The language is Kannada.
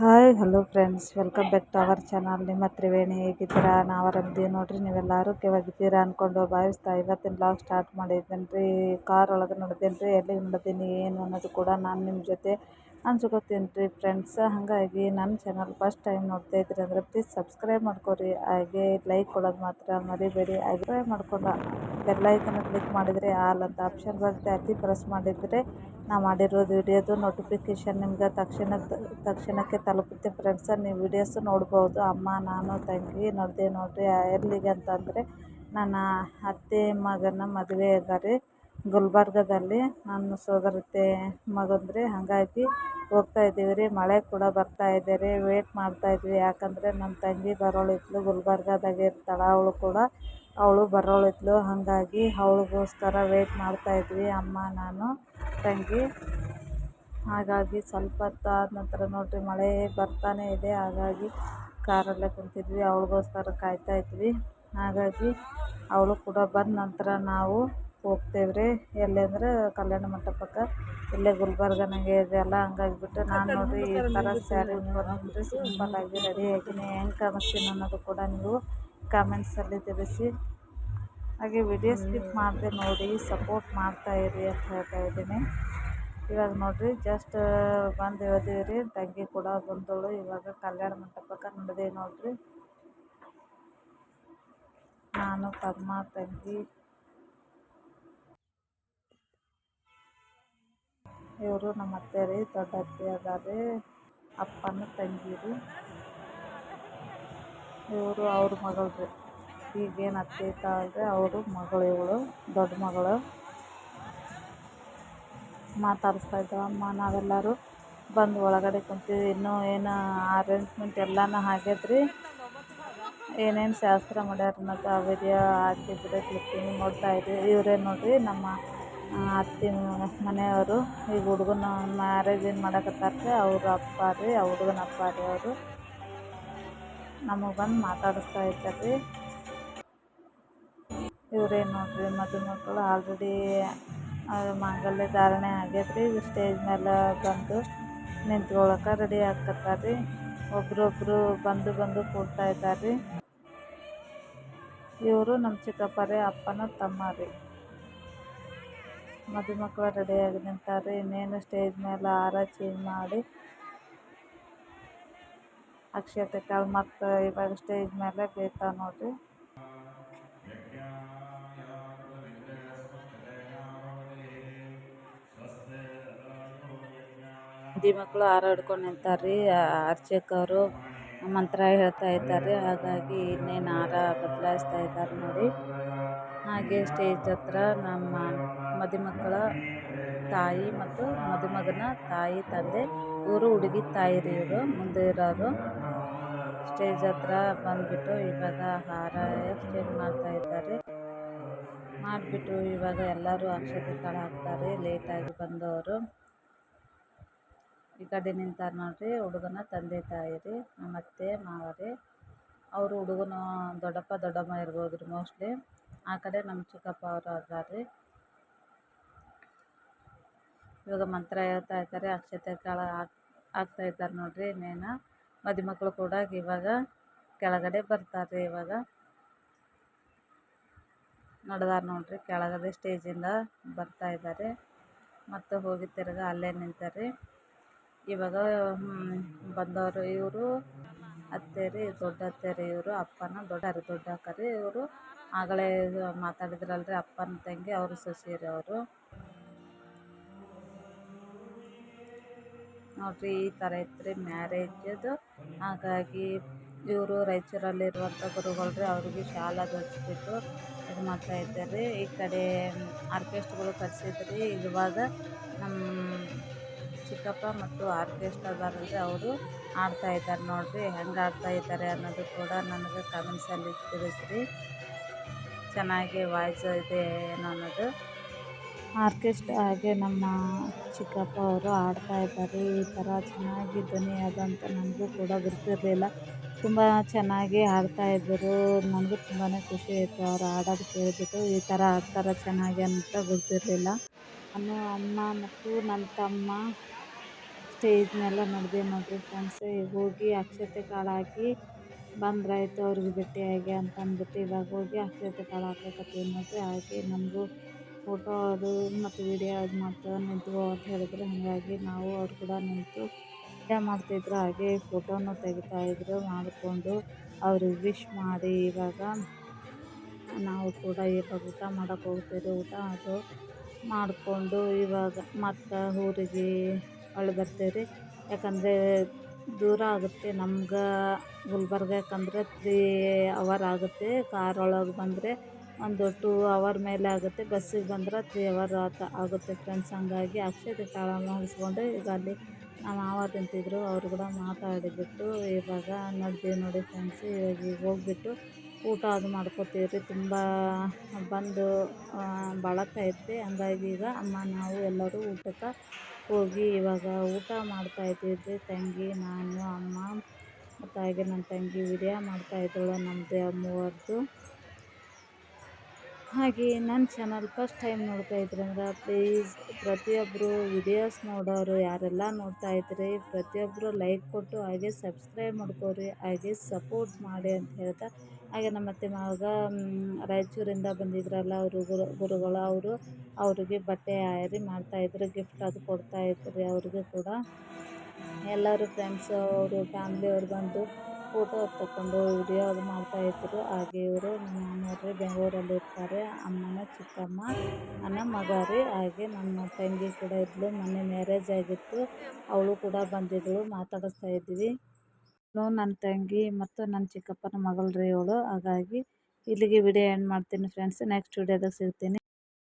Hi hello friends welcome back to our channel ನಿಮ್ಮ ತ್ರಿವೇಣಿ ಹೇಗಿದ್ದೀರಾ? ನಾವು ಆರಾಮಿದ್ದೀವಿ ನೋಡಿರಿ, ನೀವೆಲ್ಲ ಆರೋಗ್ಯವಾಗಿದ್ದೀರಾ ಅಂದ್ಕೊಂಡು ಭಾವಿಸ್ತಾ ಇವತ್ತಿನ ಬ್ಲಾಗ್ ಸ್ಟಾರ್ಟ್ ಮಾಡಿದ್ದೇನೆ ರೀ ಕಾರ್ ಒಳಗೆ ನಡೆದೇನೆ ರೀ ಎಲ್ಲಿಗೆ ನಡೆದೀನಿ ಏನು ಅನ್ನೋದು ಕೂಡ ನಾನು ನಿಮ್ಮ ಜೊತೆ ಏನ್ರಿ ಫ್ರೆಂಡ್ಸ್ ಹಾಗಾಗಿ ನನ್ನ ಚಾನಲ್ ಫಸ್ಟ್ ಟೈಮ್ ನೋಡ್ತಾ ಇದ್ದೀರಿ ಅಂದರೆ ಪ್ಲೀಸ್ ಸಬ್ಸ್ಕ್ರೈಬ್ ಮಾಡ್ಕೊರಿ. ಹಾಗೆ ಲೈಕ್ ಕೊಡೋದು ಮಾತ್ರ ಮರಿಬೇಡಿ. ಹಾಗೆ ಮಾಡ್ಕೊಂಡು ಬೆಲ್ಲೈಕನ್ನು ಕ್ಲಿಕ್ ಮಾಡಿದರೆ ಆಲ್ ಅಂತ ಆಪ್ಷನ್ ಬರುತ್ತೆ. ಅತಿ ಪ್ರೆಸ್ ಮಾಡಿದರೆ ನಾ ಮಾಡಿರೋದು ವಿಡಿಯೋದು ನೋಟಿಫಿಕೇಷನ್ ನಿಮ್ಗೆ ತಕ್ಷಣ ತಕ್ಷಣಕ್ಕೆ ತಲುಪುತ್ತೆ ಫ್ರೆಂಡ್ಸ ನೀವು ವಿಡಿಯೋಸು ನೋಡ್ಬೋದು. ಅಮ್ಮ, ನಾನು, ತಂಗಿ, ನೋಡಿದೆ, ನೋಡಿರಿ ಎಲ್ಲಿಗೆ ಅಂತಂದರೆ ನನ್ನ ಅತ್ತೆ, ಮಗನ ಮದುವೆ ಇದ್ದಾರೆ ಗುಲ್ಬರ್ಗದಲ್ಲಿ. ನನ್ನ ಸೋದರತ್ತೆ ಮಗಂದ್ರಿ ಹಾಗಾಗಿ ಹೋಗ್ತಾ ಇದ್ದೀವಿ ರೀ ಮಳೆ ಕೂಡ ಬರ್ತಾ ಇದೆ ರೀ ವೇಟ್ ಮಾಡ್ತಾ ಇದ್ವಿ. ಯಾಕಂದರೆ ನಮ್ಮ ತಂಗಿ ಬರೋಳಿದ್ಲು ಗುಲ್ಬರ್ಗಾದಾಗ ಇರ್ತಾಳೆ, ಅವಳು ಕೂಡ, ಅವಳು ಬರೋಳಿದ್ಲು. ಹಾಗಾಗಿ ಅವಳಿಗೋಸ್ಕರ ವೇಟ್ ಮಾಡ್ತಾ ಇದ್ವಿ, ಅಮ್ಮ, ನಾನು, ತಂಗಿ. ಹಾಗಾಗಿ ಸ್ವಲ್ಪ ಹೊತ್ತಾದ ನಂತರ ನೋಡಿರಿ, ಮಳೆ ಬರ್ತಾನೆ ಇದೆ. ಹಾಗಾಗಿ ಕಾರಲ್ಲೇ ಕುಂತಿದ್ವಿ, ಅವಳಿಗೋಸ್ಕರ ಕಾಯ್ತಾ ಇದ್ವಿ. ಹಾಗಾಗಿ ಅವಳು ಕೂಡ ಬಂದ ನಂತರ ನಾವು ಹೋಗ್ತೇವೆ ರೀ ಎಲ್ಲಿ ಅಂದರೆ ಕಲ್ಯಾಣ ಮಂಟಪಕ್ಕೆ. ಇಲ್ಲೇ ಗುಲ್ಬರ್ಗನಾಗೆ ಇದೆಯಲ್ಲ ಹಂಗಾಗಿಬಿಟ್ಟು ನಾನು ನೋಡಿರಿ ಈ ಥರ ಸ್ಯಾರಿ ಉಟ್ಕೊಂಡ್ರೆ ಸಿಂಪಲ್ಲಾಗಿ ಆಗಿನಿ ಹೆಂಗೆ ಕಾಣಿಸ್ತೀನಿ ಅನ್ನೋದು ಕೂಡ ನೀವು ಕಾಮೆಂಟ್ಸಲ್ಲಿ ತಿಳಿಸಿ. ಹಾಗೆ ವಿಡಿಯೋ ಸ್ಕಿಪ್ ಮಾಡದೆ ನೋಡಿ ಸಪೋರ್ಟ್ ಮಾಡ್ತಾ ಇರಿ ಅಂತ ಹೇಳ್ತಾ ಇದ್ದೀನಿ. ಇವಾಗ ನೋಡಿರಿ ಜಸ್ಟ್ ಬಂದು ಇಳಿದೀವಿ ರೀ ತಂಗಿ ಕೂಡ ಬಂದಳು, ಇವಾಗ ಕಲ್ಯಾಣ ಮಂಟಪಕ್ಕೆ ನಡೆದೀವಿ ನೋಡಿರಿ. ನಾನು ತಮ್ಮ ತಂಗಿ. ಇವರು ನಮ್ಮ ಅತ್ತೆ ರೀ ದೊಡ್ಡ ಅತ್ತೆ ಅದಾರೆ, ಅಪ್ಪನ ತಂಗಿ ರೀ ಇವರು ಅವ್ರ ಮಗಳು ರೀ ಈಗೇನು ಅತ್ತೆ ಇದ್ದಾಳ್ರಿ ಅವರು ಮಗಳು, ಇವಳು, ದೊಡ್ಡ ಮಗಳು. ಮಾತಾಡಿಸ್ತಾ ಅಮ್ಮ ನಾವೆಲ್ಲರೂ. ಬಂದು ಒಳಗಡೆ ಕುಂತೀವಿ. ಇನ್ನೂ ಏನು ಅರೇಂಜ್ಮೆಂಟ್ ಎಲ್ಲನೂ ಆಗ್ಯದ್ರಿ. ಏನೇನು ಶಾಸ್ತ್ರ ಮಾಡ್ಯಾರ ಆ ವಿಡಿಯೋ ಹಾಕಿದ್ರೆ ಕ್ಲಿಪ್ಪಿಂಗ್ ನೋಡ್ತಾ ಇದ್ದೀವಿ ಇವರೇ ನೋಡಿರಿ ನಮ್ಮ ಅತ್ತೆ ಮನೆಯವರು ಈಗ ಹುಡುಗನ ಮ್ಯಾರೇಜ್ ಏನು ಮಾಡಕತ್ತಾರ ರೀ ಅವ್ರ ಅಪ್ಪ ರೀ, ಆ ಹುಡುಗನ ಅಪ್ಪ ರೀ ಅವರು. ನಮಗೆ ಬಂದು ಮಾತಾಡಿಸ್ತಾ ಇದ್ದಾರೆ ರೀ ಇವರೇ ನೋಡಿರಿ ಮದುಮಕ್ಕಳು ಆಲ್ರೆಡಿ ಮಾಂಗಲ್ಯ ಧಾರಣೆ ಆಗೈತೆ ರೀ ಸ್ಟೇಜ್ ಮೇಲೆ ಬಂದು ನಿಂತ್ಕೊಳಕ್ಕೆ ರೆಡಿ ಆಗ್ಕತ್ತಾರ ರೀ ಒಬ್ರೊಬ್ಬರು ಬಂದು ಬಂದು ಕೂಡ್ತಾ ಇದ್ದಾರೆ ರೀ ಇವರು ನಮ್ಮ ಚಿಕ್ಕಪ್ಪ ರೀ, ಅಪ್ಪನ ತಮ್ಮ ರೀ. ಮದುಮಕ್ಕಳು ರೆಡಿಯಾಗಿ ನಿಂತಾರೆ ಇನ್ನೇನು ಸ್ಟೇಜ್ ಮೇಲೆ ಹಾರ ಚೇಂಜ್ ಮಾಡಿ ಅಕ್ಷತೆ ಕಾಲ್ ಮತ್ತು ಇವಾಗ ಸ್ಟೇಜ್ ಮೇಲೆ ಬೀಳ್ತಾವೆ ನೋಡಿರಿ. ಮದಿ ಮಕ್ಕಳು ಹಾರ ಹಿಡ್ಕೊಂಡು ನಿಂತಾರ್ರಿ ಅರ್ಚಕರು ಮಂತ್ರ ಹೇಳ್ತಾ ಇದ್ದಾರೆ. ಹಾಗಾಗಿ ಇನ್ನೇನು ಹಾರ ಬದಲಾಯಿಸ್ತಾ ಇದ್ದಾರೆ ನೋಡಿ. ಹಾಗೆ ಸ್ಟೇಜ್ ಹತ್ರ ನಮ್ಮ ಮದುಮಕ್ಕಳ ತಾಯಿ ಮತ್ತು ಮದುಮಗನ ತಾಯಿ, ತಂದೆ ಇವರು ಹುಡುಗಿ ತಾಯಿ ರೀ ಇವರು ಮುಂದೆ ಇರೋರು. ಸ್ಟೇಜ್ ಹತ್ರ ಬಂದುಬಿಟ್ಟು ಇವಾಗ ಹಾರ ಎಕ್ಸ್ಚೇಂಜ್ ಮಾಡ್ತಾ ಇದ್ದಾರೆ. ಮಾಡಿಬಿಟ್ಟು ಇವಾಗ ಎಲ್ಲರೂ ಅಕ್ಷತೆ ಕಾಳು ಹಾಕ್ತಾರೆ. ಲೇಟಾಗಿ ಬಂದವರು. ಈ ಕಡೆ ನಿಂತಾರೆ ನೋಡ್ರಿ, ಹುಡುಗನ ತಂದೆ ತಾಯಿ ರೀ ನಮ್ಮ ಅತ್ತೆ ಮಾವ ರೀ ಅವರು ಹುಡುಗನ ದೊಡ್ಡಪ್ಪ, ದೊಡ್ಡಮ್ಮ ಇರ್ಬೋದು ರೀ ಮೋಸ್ಟ್ಲಿ. ಆ ಕಡೆ ನಮ್ಮ ಚಿಕ್ಕಪ್ಪ ಅವರು ಅದಾರ ರೀ ಇವಾಗ ಮಂತ್ರ ಹೇಳ್ತಾ ಇದ್ದಾರೆ ಅಕ್ಷತೆ ಕಾಳು ಹಾಕ್, ಹಾಕ್ತಾ ಇದ್ದಾರೆ ನೋಡ್ರಿ ಇನ್ನೇನು ಮದುಮಕ್ಕಳು ಕೂಡ ಇವಾಗ ಕೆಳಗಡೆ ಬರ್ತಾರೆ ಇವಾಗ. ನಡೆದಾರ ನೋಡ್ರಿ, ಕೆಳಗಡೆ ಸ್ಟೇಜಿಂದ ಬರ್ತಾ ಇದ್ದಾರೆ. ಮತ್ತು ಹೋಗಿ ತಿರ್ಗಾ ಅಲ್ಲೇ ನಿಂತಾರೆ ಇವಾಗ ಬಂದವರು ಇವರು ಅತ್ತೆ ರೀ ದೊಡ್ಡ ಅತ್ತೆ ರೀ ಇವರು, ಅಪ್ಪನ ದೊಡ್ಡ ದೊಡ್ಡ ಅಕ್ಕ ರೀ ಇವರು. ಆಗಲೇ ಮಾತಾಡಿದ್ರಲ್ರಿ ಅಪ್ಪನ ತಂಗಿ, ಅವರು ಸೊಸೆ ರೀ ಅವರು. ನೋಡ್ರಿ, ಈ ಥರ ಇತ್ತು ಮ್ಯಾರೇಜದು ಹಾಗಾಗಿ ಇವರು ರಾಯಚೂರಲ್ಲಿರುವಂಥ ಗುರುಗಳು ರೀ ಅವ್ರಿಗೆ ಶಾಲ ಧರಿಸ್ಬಿಟ್ಟು ಇದು ಮಾಡ್ತಾ ಇದ್ದಾರೆ ಈ ಕಡೆ ಆರ್ಕೆಸ್ಟ್ಗಳು ಕರೆಸಿದ್ರಿ. ಇವಾಗ ನಮ್ಮ ಚಿಕ್ಕಪ್ಪ ಮತ್ತು ಆರ್ಕೆಸ್ಟ್ರಾದವ್ರಲ್ರಿ ಅವರು ಆಡ್ತಾ ಇದ್ದಾರೆ ನೋಡಿರಿ. ಹೆಂಗೆ ಆಡ್ತಾ ಇದ್ದಾರೆ ಅನ್ನೋದು ಕೂಡ ನನಗೆ ಕಮೆಂಟ್ಸಲ್ಲಿ ತಿಳಿಸ್ರಿ. ಚೆನ್ನಾಗಿ ವಾಯ್ಸ್ ಇದೆ ಏನು ಅನ್ನೋದು. ಆರ್ಕೆಸ್ಟ್ರಾ ಹಾಗೆ ನಮ್ಮ ಚಿಕ್ಕಪ್ಪ ಅವರು ಹಾಡ್ತಾಯಿದ್ದಾರೆ ಈ ಥರ ಚೆನ್ನಾಗಿ ಧ್ವನಿ ಅದಂತ ನನಗೂ ಕೂಡ ಗೊತ್ತಿರಲಿಲ್ಲ. ತುಂಬ ಚೆನ್ನಾಗಿ ಹಾಡ್ತಾಯಿದ್ದರು ನನಗೂ ತುಂಬಾ ಖುಷಿ ಆಯಿತು ಅವ್ರು ಹಾಡೋದು ಕೇಳಿಬಿಟ್ಟು ಈ ಥರ ಆಡ್ತಾರೆ ಚೆನ್ನಾಗಿ ಅಂತ ಗೊತ್ತಿರಲಿಲ್ಲ. ಅಮ್ಮ ಅಮ್ಮ ಮತ್ತು ನನ್ನ ತಮ್ಮ ಸ್ಟೇಜ್ನೆಲ್ಲ ನೋಡಿದೆ ನೋಡಿರಿ ಫ್ರೆಂಡ್ಸ್ ಹೋಗಿ ಅಕ್ಷತೆ ಕಾಳು ಹಾಕಿ ಬಂದ್ರಾಯ್ತು ಅವ್ರಿಗೆ ಭೇಟಿಯಾಗಿ ಅಂತ ಅಂದ್ಬಿಟ್ಟು ಇವಾಗ ಹೋಗಿ ಅಕ್ಷತೆ ಕಾಳು ಹಾಕಕತ್ತೀವಿ ನೋಡಿರಿ? ಹಾಗೆ ನಮಗೂ ಫೋಟೋ ಅದು ಮತ್ತು ವಿಡಿಯೋ ಅದು ಮಾಡ್ತಾ ನಿಂತ್ಕೋ ಅಂತ ಹೇಳಿದ್ರು ಹಾಗಾಗಿ ನಾವು ಅವ್ರು ಕೂಡ ನಿಂತು ವಿಡಿಯೋ ಮಾಡ್ತಿದ್ರು ಹಾಗೆ ಫೋಟೋನು ತೆಗಿತಾಯಿದ್ರು ಮಾಡಿಕೊಂಡು ಅವ್ರಿಗೆ ವಿಶ್ ಮಾಡಿ ಇವಾಗ ನಾವು ಕೂಡ ಇವಾಗ ಊಟ ಮಾಡೋಕೆ ಹೋಗ್ತೀವಿ ಊಟ ಅದು ಮಾಡಿಕೊಂಡು ಇವಾಗ ಮತ್ತು ಊರಿಗೆ ಹೊಳ್ಳಿ ಬರ್ತೀವಿ ಯಾಕಂದರೆ ದೂರ ಆಗುತ್ತೆ ನಮ್ಗೆ ಗುಲ್ಬರ್ಗ ಯಾಕಂದರೆ ತ್ರೀ ಅವರ್ ಆಗುತ್ತೆ ಕಾರ್ ಒಳಗೆ ಬಂದರೆ. ಒಂದು ಟೂ ಅವರ್ ಮೇಲೆ ಆಗುತ್ತೆ. ಬಸ್ಸಿಗೆ ಬಂದ್ರೆ ತ್ರೀ ಅವರ್ ಆತ ಆಗುತ್ತೆ ಫ್ರೆಂಡ್ಸ್ ಹಾಗಾಗಿ ಅಕ್ಷತೆ ತಾಳ ಮುಗಿಸ್ಕೊಂಡು ಈಗ ಅಲ್ಲಿ ನಮ್ಮ ಮಾವ ತಿಂತಿದ್ರು. ಅವ್ರು ಕೂಡ ಮಾತಾಡಿಬಿಟ್ಟು ಇವಾಗ ನಡೆದೀವಿ ನೋಡಿ ಫ್ರೆಂಡ್ಸ್ ಇವಾಗ ಈಗ ಹೋಗ್ಬಿಟ್ಟು ಊಟ ಅದು ಮಾಡ್ಕೋತೀವಿ ರೀ ತುಂಬ ಬಂದು ಭಾಳತ್ತೈತಿ ಹಂಗಾಗಿ ಈಗ ಅಮ್ಮ, ನಾವು ಎಲ್ಲರೂ ಊಟಕ್ಕೆ ಹೋಗಿ ಇವಾಗ ಊಟ ಮಾಡ್ತಾಯಿದ್ದೀವಿ ತಂಗಿ, ನಾನು, ಅಮ್ಮ ಮತ್ತು ಹಾಗೆ ನನ್ನ ತಂಗಿ ವಿಡಿಯೋ ಮಾಡ್ತಾಯಿದ್ದಳು ನಮ್ಮದು ಮೂವರದ್ದು ಹಾಗೆ ನನ್ನ ಚಾನಲ್ ಫಸ್ಟ್ ಟೈಮ್ ನೋಡ್ತಾ ಇದ್ರಿ ಅಂದ್ರೆ ಪ್ಲೀಸ್ ಪ್ರತಿಯೊಬ್ಬರು ವಿಡಿಯೋಸ್ ನೋಡೋರು ಯಾರೆಲ್ಲ ನೋಡ್ತಾ ಇದ್ರಿ ಪ್ರತಿಯೊಬ್ಬರು ಲೈಕ್ ಕೊಟ್ಟು ಹಾಗೆ ಸಬ್ಸ್ಕ್ರೈಬ್ ಮಾಡ್ಕೋರಿ, ಹಾಗೆ ಸಪೋರ್ಟ್ ಮಾಡಿ ಅಂತ ಹೇಳ್ತಾ. ಹಾಗೆ ನಮ್ಮ ಅತ್ತೆ ಮಾವಾಗ ರಾಯಚೂರಿಂದ ಬಂದಿದ್ರಲ್ಲ ಅವರು ಗುರು, ಗುರುಗಳು ಅವರು, ಅವರಿಗೆ ಬಟ್ಟೆ ಆಯರಿ ಮಾಡ್ತಾಯಿದ್ರು ಗಿಫ್ಟ್ ಅದು ಕೊಡ್ತಾಯಿದ್ರು ಅವ್ರಿಗೆ ಕೂಡ. ಎಲ್ಲರೂ ಫ್ರೆಂಡ್ಸು ಅವರು ಫ್ಯಾಮ್ಲಿಯವ್ರು ಬಂದು ಫೋಟೋ ತಕ್ಕೊಂಡು ವಿಡಿಯೋ ಅದು ಮಾಡ್ತಾಯಿದ್ರು ಹಾಗೆ ಇವರು ನಮ್ಮ ಮಾಮವ್ರು ಬೆಂಗಳೂರಲ್ಲಿ ಇರ್ತಾರೆ. ಅಮ್ಮನ ಚಿಕ್ಕಮ್ಮ, ನನ್ನ ಮಗ ರೀ. ಹಾಗೆ ನಮ್ಮ ತಂಗಿ ಕೂಡ ಇದ್ಲು. ಮೊನ್ನೆ ಮ್ಯಾರೇಜ್ ಆಗಿತ್ತು. ಅವಳು ಕೂಡ ಬಂದಿದ್ದಳು. ಮಾತಾಡಿಸ್ತಾ ಇದ್ವಿ. ನನ್ನ ತಂಗಿ ಮತ್ತು ನನ್ನ ಚಿಕ್ಕಪ್ಪನ ಮಗಳು ರೀ ಇವಳು. ಹಾಗಾಗಿ ಇಲ್ಲಿಗೆ ವಿಡಿಯೋ ಎಂಡ್ ಮಾಡ್ತೀನಿ ಫ್ರೆಂಡ್ಸ್ ನೆಕ್ಸ್ಟ್ ವಿಡಿಯೋದಾಗ ಸಿಗ್ತೀನಿ.